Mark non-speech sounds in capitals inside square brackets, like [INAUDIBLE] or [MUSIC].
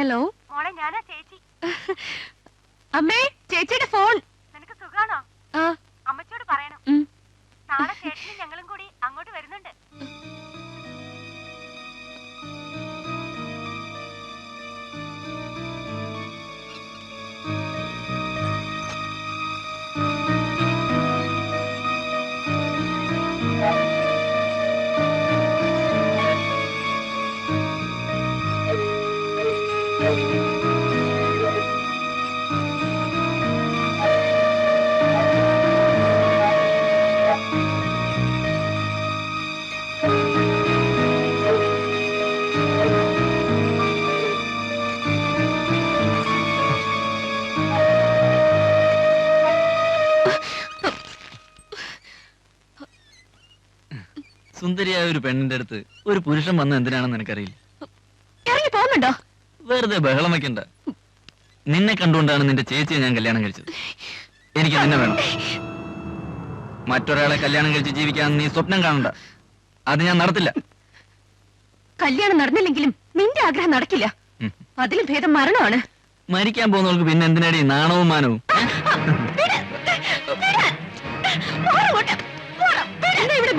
Hello മോളെ ഞാനാ ചേച്ചി. [LAUGHS] അമ്മേ ചേച്ചിയുടെ ഫോൺ സുന്ദരിയായ ഒരു പെണ്ണിന്റെ അടുത്ത് ഒരു പുരുഷൻ വന്ന എന്തിനാണെന്ന് എനിക്കറിയില്ല. ഇറങ്ങി പോകുന്നുണ്ടോ? വെറുതെ ബഹളം വെക്കണ്ട നിന്നെ കണ്ടുകൊണ്ടാണ് നിന്റെ ചേച്ചിയെ ഞാൻ കല്യാണം കഴിച്ചത്. എനിക്ക് നിന്നെ വേണം. മറ്റൊരാളെ കല്യാണം കഴിച്ച് ജീവിക്കാൻ നീ സ്വപ്നം കാണണ്ട. അത് ഞാൻ നടത്തില്ല. കല്യാണം നടന്നില്ലെങ്കിലും നിന്റെ ആഗ്രഹം നടക്കില്ല. അതിലും ഭേദം മരണമാണ്. മരിക്കാൻ പോകുന്നവർക്ക് പിന്നെ എന്തിനാടി നാണവും മാനവും? ഇവിടെ